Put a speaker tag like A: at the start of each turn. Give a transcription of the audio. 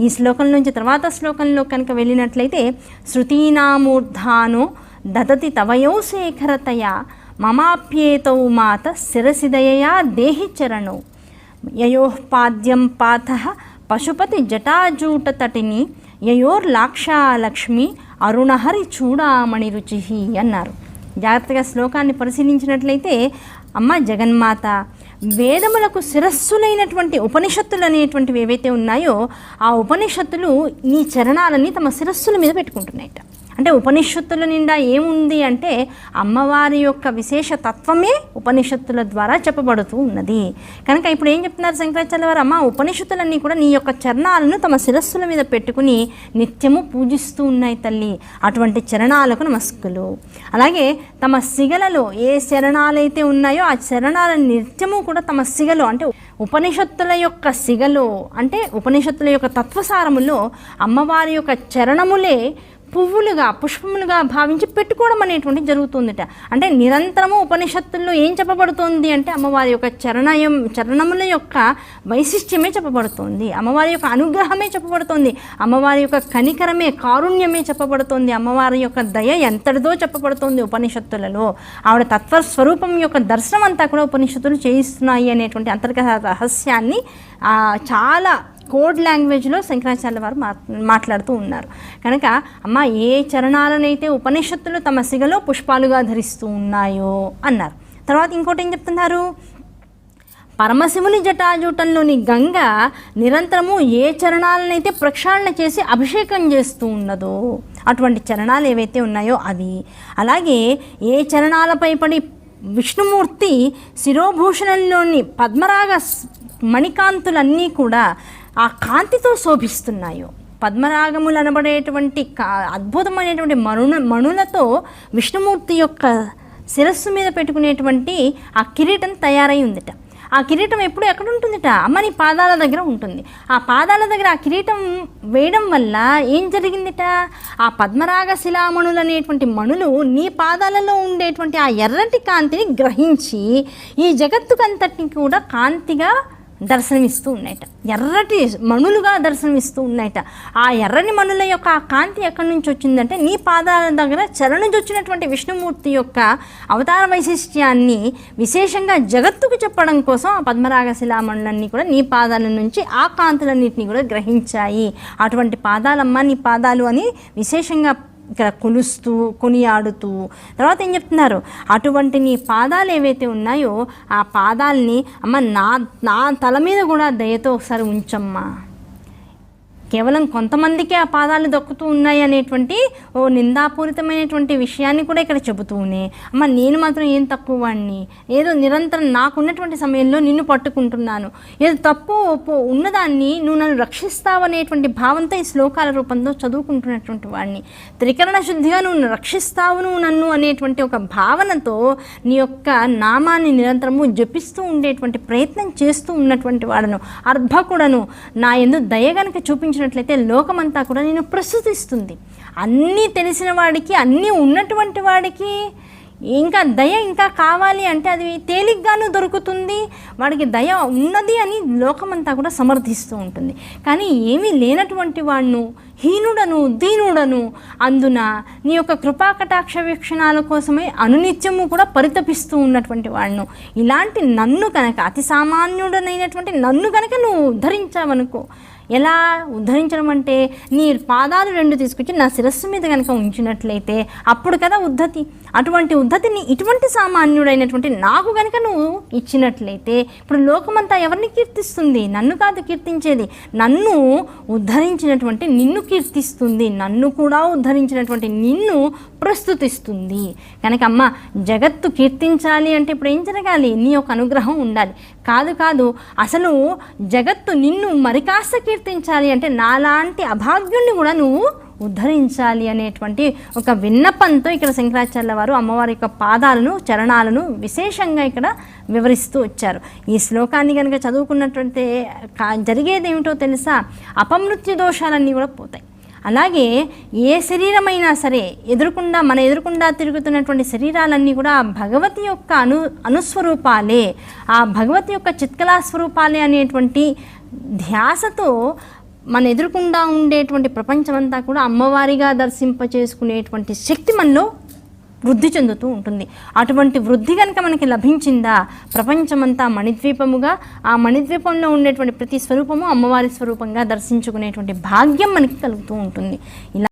A: ఈ శ్లోకం నుంచి తర్వాత శ్లోకంలో కనుక వెళ్ళినట్లయితే శృతీనామూర్ధాను దదతి తవయో శేఖరతయా మమాప్యేతౌ మాత శిరసిదయయా దేహి చరణౌ. యయోపాద్యం పాత పశుపతి జటాజూటతటిని యయోర్లాక్షాలక్ష్మి అరుణహరి చూడామణి రుచి అన్నారు. జాగ్రత్తగా శ్లోకాన్ని పరిశీలించినట్లయితే అమ్మ జగన్మాత వేదములకు శిరస్సులైనటువంటి ఉపనిషత్తులు అనేటువంటివి ఏవైతే ఉన్నాయో ఆ ఉపనిషత్తులు నీ చరణాలని తమ శిరస్సుల మీద పెట్టుకుంటున్నాయట. అంటే ఉపనిషత్తుల నిండా ఏముంది అంటే అమ్మవారి యొక్క విశేష తత్వమే ఉపనిషత్తుల ద్వారా చెప్పబడుతూ ఉన్నది. కనుక ఇప్పుడు ఏం చెప్తున్నారు శంకరాచార్య వారు? అమ్మ ఉపనిషత్తులన్నీ కూడా నీ యొక్క చరణాలను తమ శిరస్సుల మీద పెట్టుకుని నిత్యము పూజిస్తూ ఉన్నాయి తల్లి. అటువంటి చరణాలకు నమస్కులు. అలాగే తమ సిగలలో ఏ శరణాలైతే ఉన్నాయో ఆ శరణాలను నిత్యము కూడా తమ సిగలో అంటే ఉపనిషత్తుల యొక్క సిగలో అంటే ఉపనిషత్తుల యొక్క తత్వసారములో అమ్మవారి యొక్క చరణములే పువ్వులుగా పుష్పములుగా భావించి పెట్టుకోవడం అనేటువంటి జరుగుతుందిట. అంటే నిరంతరము ఉపనిషత్తుల్లో ఏం చెప్పబడుతోంది అంటే అమ్మవారి యొక్క చరణయం చరణముల యొక్క వైశిష్ట్యమే చెప్పబడుతోంది. అమ్మవారి యొక్క అనుగ్రహమే చెప్పబడుతోంది. అమ్మవారి యొక్క కనికరమే కారుణ్యమే చెప్పబడుతోంది. అమ్మవారి యొక్క దయ ఎంతటిదో చెప్పబడుతోంది ఉపనిషత్తులలో. ఆవిడ తత్వస్వరూపం యొక్క దర్శనం అంతా కూడా ఉపనిషత్తులు చేయిస్తున్నాయి అనేటువంటి అంతర్గత రహస్యాన్ని చాలా కోడ్ లాంగ్వేజ్లో శంకరాచార్య వారు మా మాట్లాడుతూ ఉన్నారు. కనుక అమ్మ ఏ చరణాలనైతే ఉపనిషత్తులు తమ సిగలో పుష్పాలుగా ధరిస్తూ ఉన్నాయో అన్నారు. తర్వాత ఇంకోటి ఏం చెప్తున్నారు? పరమశివుని జటాజూటంలోని గంగ నిరంతరము ఏ చరణాలనైతే ప్రక్షాళన చేసి అభిషేకం చేస్తూ ఉన్నదో అటువంటి చరణాలు ఏవైతే ఉన్నాయో అవి అలాగే ఏ చరణాలపై పడి విష్ణుమూర్తి శిరోభూషణంలోని పద్మరాగ మణికాంతులన్నీ కూడా ఆ కాంతితో శోభిస్తున్నాయో. పద్మరాగములు అనబడేటువంటి కా అద్భుతమైనటువంటి మరుణ మణులతో విష్ణుమూర్తి యొక్క శిరస్సు మీద పెట్టుకునేటువంటి ఆ కిరీటం తయారై ఉందిట. ఆ కిరీటం ఎప్పుడు ఎక్కడ ఉంటుందిట? అమ్మని పాదాల దగ్గర ఉంటుంది. ఆ పాదాల దగ్గర ఆ కిరీటం వేయడం వల్ల ఏం జరిగిందిట? ఆ పద్మరాగ శిలామణులు అనేటువంటి మణులు నీ పాదాలలో ఉండేటువంటి ఆ ఎర్రటి కాంతిని గ్రహించి ఈ జగత్తుకంతటిని కూడా కాంతిగా దర్శనమిస్తూ ఉన్నాయట ఎర్రటి మణులుగా దర్శనమిస్తూ ఉన్నాయట ఆ ఎర్రని మణుల యొక్క ఆ కాంతి ఎక్కడి నుంచి వచ్చిందంటే నీ పాదాల దగ్గర చెర నుంచి వచ్చినటువంటి విష్ణుమూర్తి యొక్క అవతార వైశిష్ట్యాన్ని విశేషంగా జగత్తుకు చెప్పడం కోసం ఆ పద్మరాగ శిలామణులన్నీ కూడా నీ పాదాల నుంచి ఆ కాంతులన్నింటినీ కూడా గ్రహించాయి. అటువంటి పాదాలమ్మ నీ పాదాలు అని విశేషంగా ఇక్కడ కొలుస్తూ కొనియాడుతూ. తర్వాత ఏం చెప్తున్నారు? అటువంటి నీ పాదాలు ఏవైతే ఉన్నాయో ఆ పాదాలని అమ్మ నా నా తల మీద కూడా దయతో ఒకసారి ఉంచమ్మా. కేవలం కొంతమందికే ఆ పాదాలు దక్కుతూ ఉన్నాయి అనేటువంటి ఓ నిందాపూరితమైనటువంటి విషయాన్ని కూడా ఇక్కడ చెబుతూనే అమ్మ నేను మాత్రం ఏం తక్కువ వాడిని ఏదో నిరంతరం నాకున్నటువంటి సమయంలో నిన్ను పట్టుకుంటున్నాను. ఏదో తప్పు ఒప్పు ఉన్నదాన్ని నువ్వు నన్ను రక్షిస్తావనేటువంటి భావంతో ఈ శ్లోకాల రూపంలో చదువుకుంటున్నటువంటి వాడిని త్రికరణ శుద్ధిగా నువ్వు రక్షిస్తావు నువ్వు నన్ను అనేటువంటి ఒక భావనతో నీ యొక్క నామాన్ని నిరంతరము జపిస్తూ ఉండేటువంటి ప్రయత్నం చేస్తూ ఉన్నటువంటి వాడను. అర్భకుడను. నా ఎందు దయ గనక చూపించినట్లయితే లోకమంతా కూడా నేను ప్రస్తుతిస్తుంది అన్నీ తెలిసిన వాడికి అన్నీ ఉన్నటువంటి వాడికి ఇంకా దయ ఇంకా కావాలి అంటే అది తేలిగ్గాను దొరుకుతుంది. వాడికి దయ ఉన్నది అని లోకమంతా కూడా సమర్థిస్తూ ఉంటుంది. కానీ ఏమీ లేనటువంటి వాడును హీనుడను దీనుడను అందున నీ యొక్క కృపాకటాక్ష వీక్షణాల కోసమే అనునిత్యము కూడా పరితపిస్తూ ఉన్నటువంటి వాళ్ళను ఇలాంటి నన్ను కనుక అతి సామాన్యుడనైనటువంటి నన్ను కనుక నువ్వు ఉద్ధరించావనుకో ఎలా ఉద్ధరించడం అంటే నీ పాదాలు రెండు తీసుకొచ్చి నా శిరస్సు మీద కనుక ఉంచినట్లయితే అప్పుడు కదా ఉద్ధతి. అటువంటి ఉద్ధతిని ఇటువంటి సామాన్యుడైనటువంటి నాకు కనుక నువ్వు ఇచ్చినట్లయితే ఇప్పుడు లోకమంతా ఎవరిని కీర్తిస్తుంది? నన్ను కాదు కీర్తించేది. నన్ను ఉద్ధరించినటువంటి నిన్ను కీర్తిస్తుంది. నన్ను కూడా ఉద్ధరించినటువంటి నిన్ను ప్రస్తుతిస్తుంది. కనుక అమ్మ జగత్తు కీర్తించాలి అంటే ఇప్పుడు ఏం జరగాలి? నీ యొక్క అనుగ్రహం ఉండాలి. కాదు కాదు అసలు జగత్తు నిన్ను మరి కాస్త కీర్తించాలి అంటే నాలాంటి అభాగ్యుణ్ణి కూడా నువ్వు ఉద్ధరించాలి అనేటువంటి ఒక విన్నపంతో ఇక్కడ శంకరాచార్య వారు అమ్మవారి యొక్క పాదాలను చరణాలను విశేషంగా ఇక్కడ వివరిస్తూ వచ్చారు. ఈ శ్లోకాన్ని కనుక చదువుకున్నటువంటి కా- జరిగేది ఏమిటో తెలుసా? అపమృత్యు దోషాలన్నీ కూడా పోతాయి. అలాగే ఏ శరీరమైనా సరే ఎదురుకుండా మన ఎదురుకుండా తిరుగుతున్నటువంటి శరీరాలన్నీ కూడా భగవతి యొక్క అను అనుస్వరూపాలే. ఆ భగవతి యొక్క చిత్కలా స్వరూపాలే అనేటువంటి ధ్యాసతో మన ఎదురుకుండా ఉండేటువంటి ప్రపంచమంతా కూడా అమ్మవారిగా దర్శింప చేసుకునేటువంటి శక్తి మనలో వృద్ధి చెందుతూ ఉంటుంది. అటువంటి వృద్ధి కనుక మనకి లభించిందా ప్రపంచమంతా మణిద్వీపముగా ఆ మణిద్వీపంలో ఉండేటువంటి ప్రతి స్వరూపము అమ్మవారి స్వరూపంగా దర్శించుకునేటువంటి భాగ్యం మనకి కలుగుతూ ఉంటుంది. ఇలా